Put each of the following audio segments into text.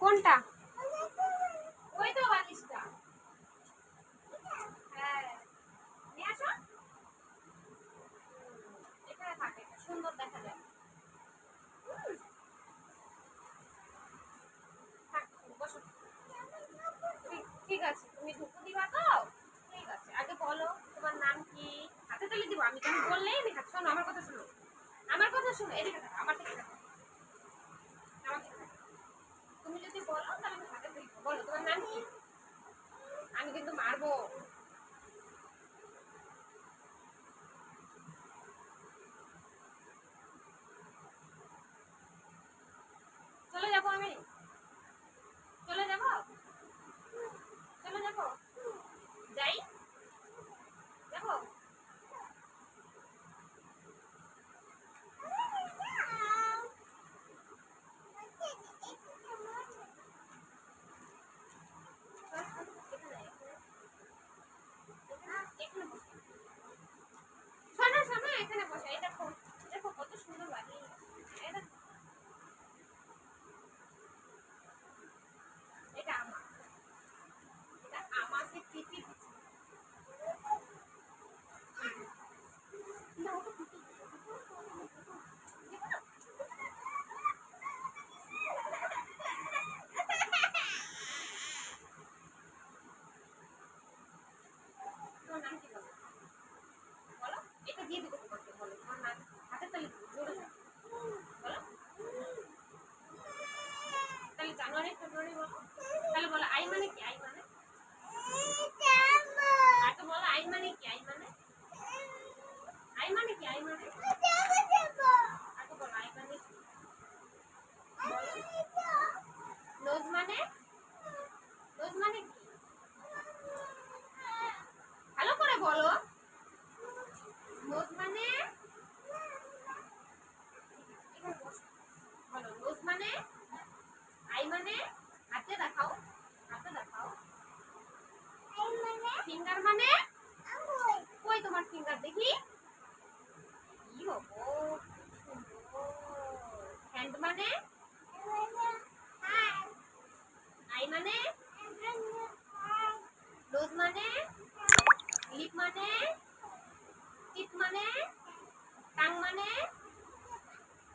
কোনটা? ওই তো বালিশটা। হ্যাঁ। নিয়ে আসো। এখানে থাকে সুন্দর দেখা যায়। ঠিক আছে, তুমি দিবা তো? ঠিক আছে, আগে বলো, তোমার নাম আমি বললেই আমি শোনো, আমার কথা শোনো। আমার কথা শোনো, এদিকে আমার থেকে। তুমি যদি বলো তাহলে আমি ঢাকা থেকে বলো তোমার নাম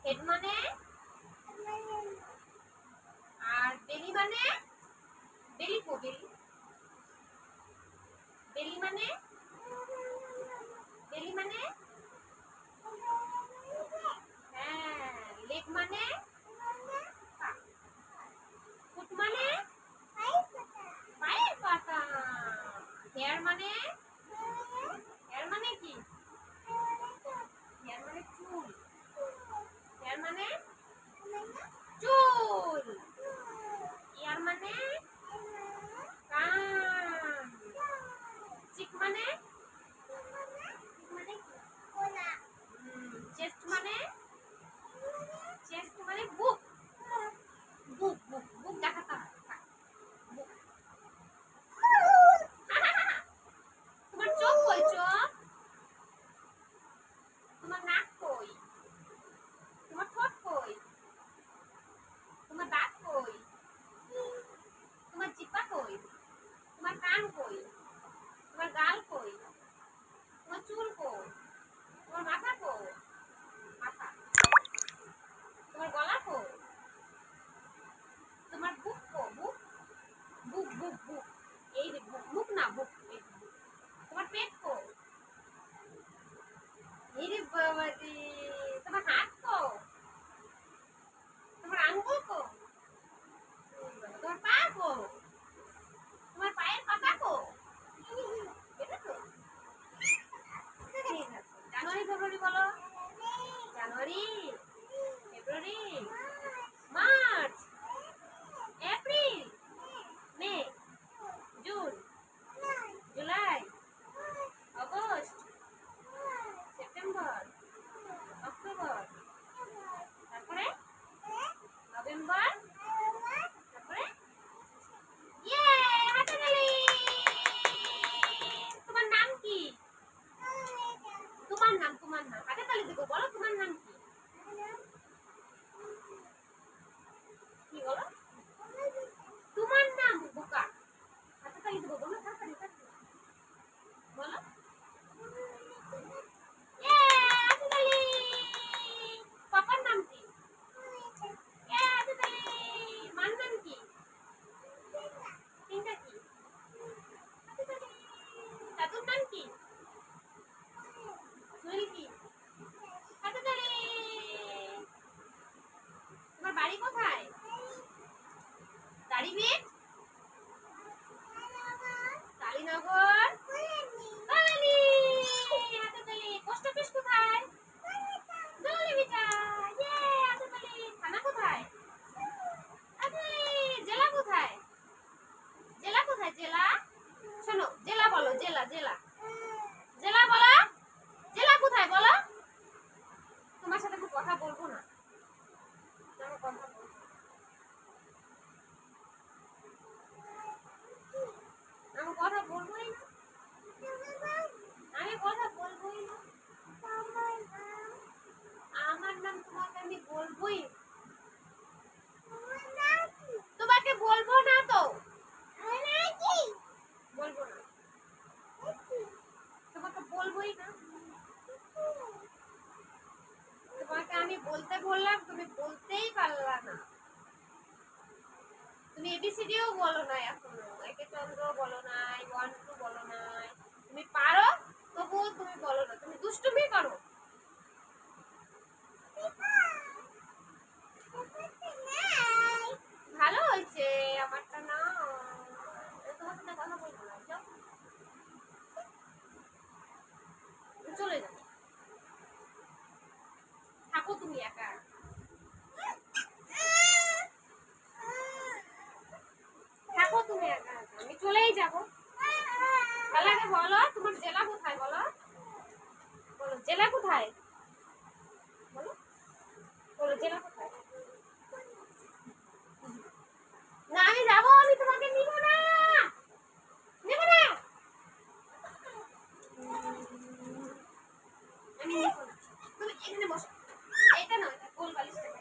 হেড মানে বলতে বললাম, তুমি বলতেই পারলা না। তুমি এবিসিডিও বলো না এখনও, একে চন্দ্র বলো নাই, ওয়ান টু বলো নাই। তুমি পারো, তবুও তুমি বলো না। তুমি দুষ্টুমি করো। চলেই যাব। তাহলে আগে বলো, তোমার জেলা কোথায়, বলো? বলো, জেলা কোথায়? বলো বলো, জেলা কোথায়? না, আমি যাব, আমি তোমাকে নিব না। নেব না। আমি নিব তুমি বসো। এটা নয় গোল বালিশটা।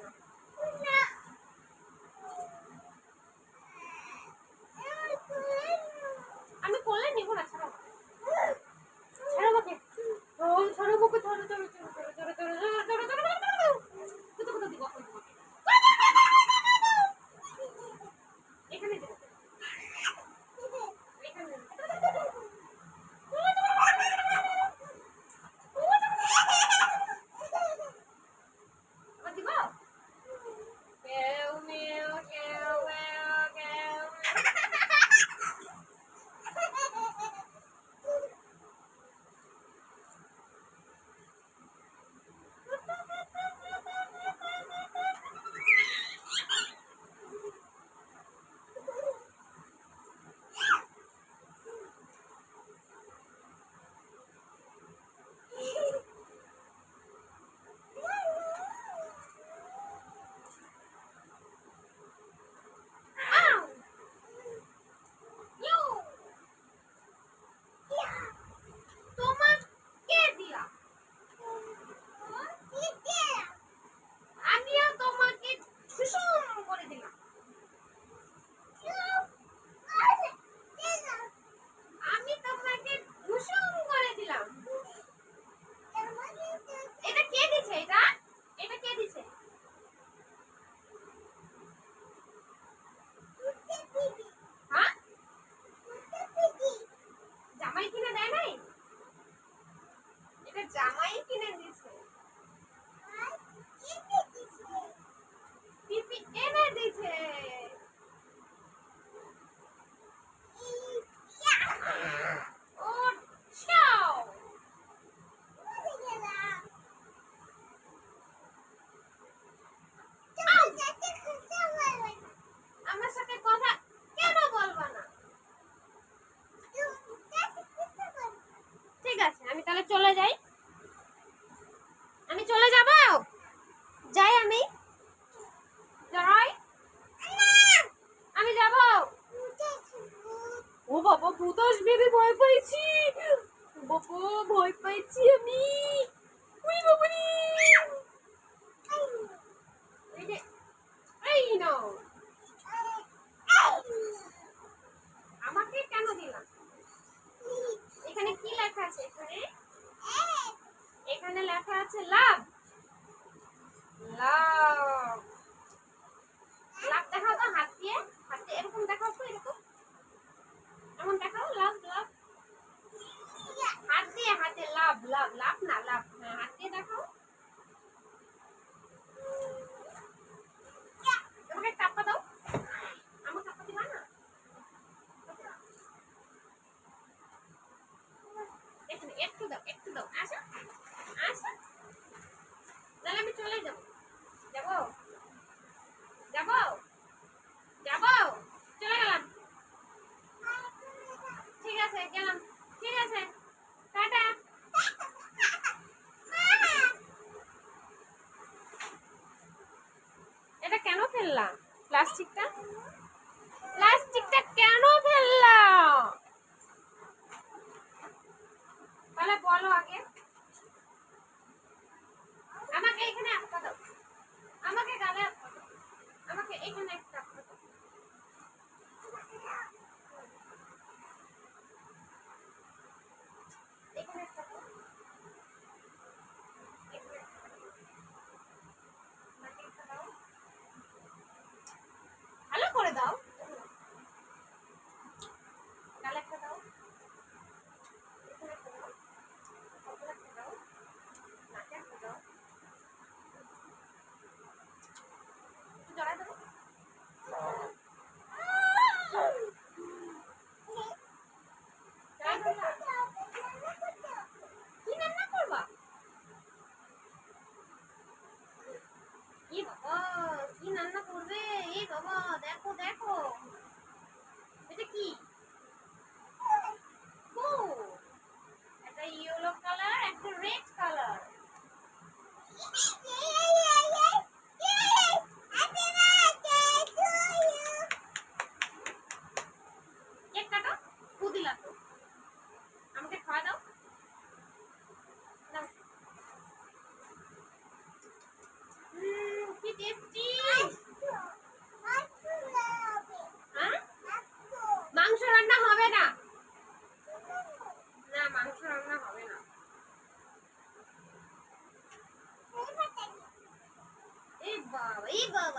পেয়েছি। ভয় পাইছি আমি।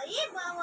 我一管我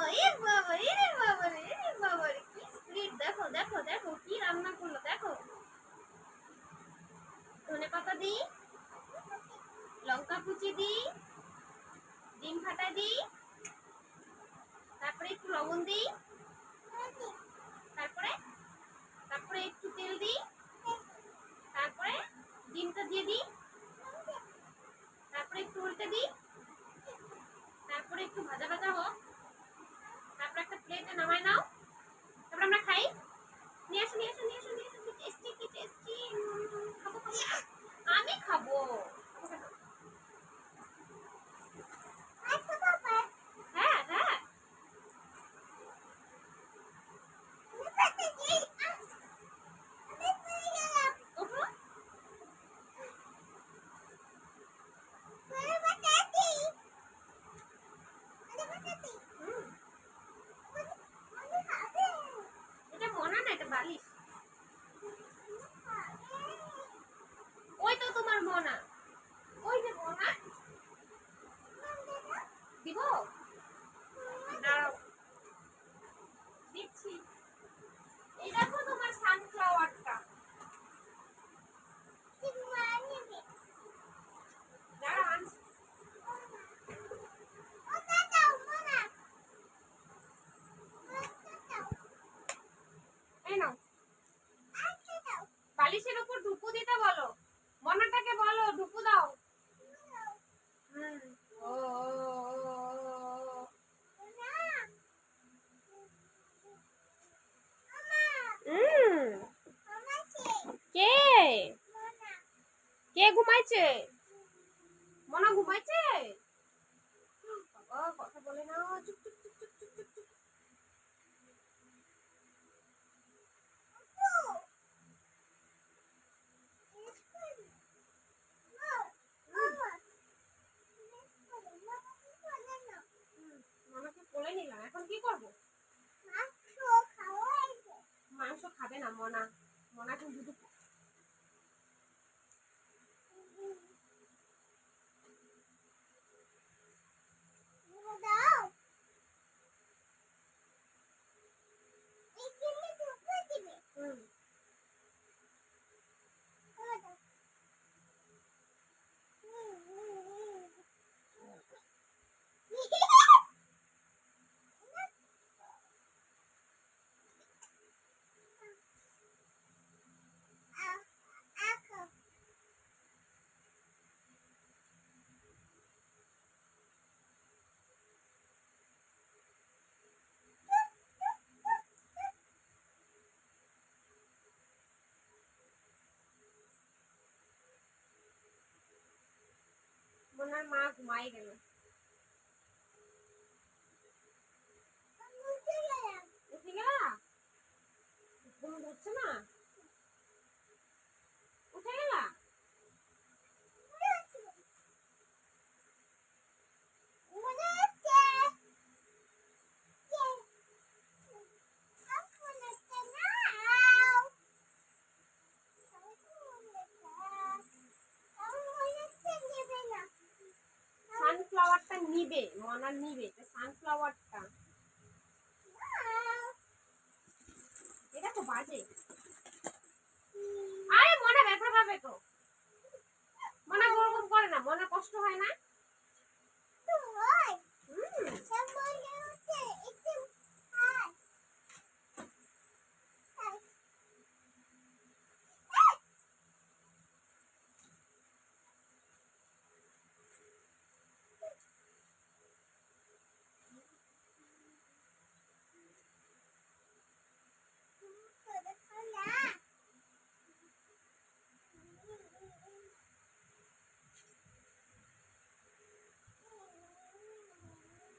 কে ঘুমাইছে? মনা ঘুমাইছে? বাবা কথা বলে না চুপ চুপ চুপ চুপ এখন কি করব? মাংস খাবে না মনা। মনা এখন আমার মা ঘুমাই গেল উঠে গেলা ঘুম ধরছে না উঠে গেলা সানফ্লাওয়ারটা নিবে, মনা নিবে তো সানফ্লাওয়ারটা এটা তো বাজে। আরে মনে ব্যথা পাবে তো। মনে গরম করে না, মনে কষ্ট হয় না?